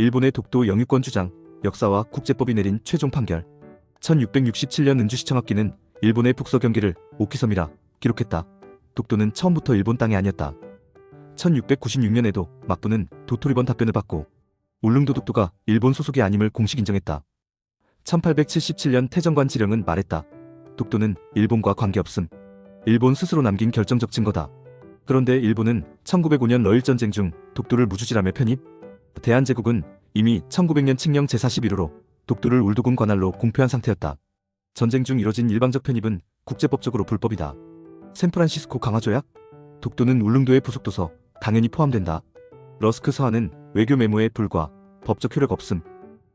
일본의 독도 영유권 주장, 역사와 국제법이 내린 최종 판결. 1667년 은주시청학기는 일본의 북서 경기를 오키섬이라 기록했다. 독도는 처음부터 일본 땅이 아니었다. 1696년에도 막부는 도토리번 답변을 받고 울릉도 독도가 일본 소속이 아님을 공식 인정했다. 1877년 태정관 지령은 말했다. 독도는 일본과 관계없음. 일본 스스로 남긴 결정적 증거다. 그런데 일본은 1905년 러일 전쟁 중 독도를 무주지라며 편입. 대한제국은 이미 1900년 칙령 제41호로 독도를 울도군 관할로 공표한 상태였다. 전쟁 중 이뤄진 일방적 편입은 국제법적으로 불법이다. 샌프란시스코 강화조약? 독도는 울릉도에 부속도서 당연히 포함된다. 러스크 서한은 외교 메모에 불과 법적 효력 없음.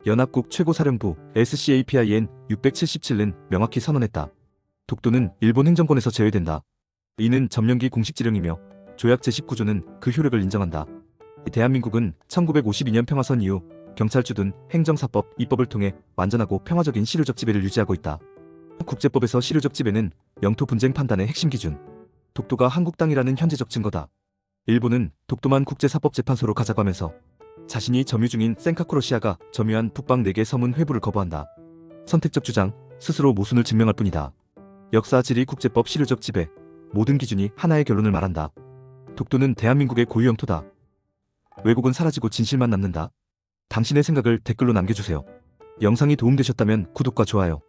연합국 최고사령부 SCAPIN 677는 명확히 선언했다. 독도는 일본 행정권에서 제외된다. 이는 점령기 공식 지령이며 조약 제19조는 그 효력을 인정한다. 대한민국은 1952년 평화선 이후 경찰주 등 행정사법, 입법을 통해 완전하고 평화적인 실효적 지배를 유지하고 있다. 국제법에서 실효적 지배는 영토 분쟁 판단의 핵심 기준. 독도가 한국 땅이라는 현재적 증거다. 일본은 독도만 국제사법재판소로 가자고 하면서 자신이 점유 중인 센카쿠로시아가 점유한 북방 4개 섬은 회부를 거부한다. 선택적 주장, 스스로 모순을 증명할 뿐이다. 역사, 지리, 국제법, 실효적 지배, 모든 기준이 하나의 결론을 말한다. 독도는 대한민국의 고유 영토다. 왜곡은 사라지고 진실만 남는다. 당신의 생각을 댓글로 남겨주세요. 영상이 도움되셨다면 구독과 좋아요,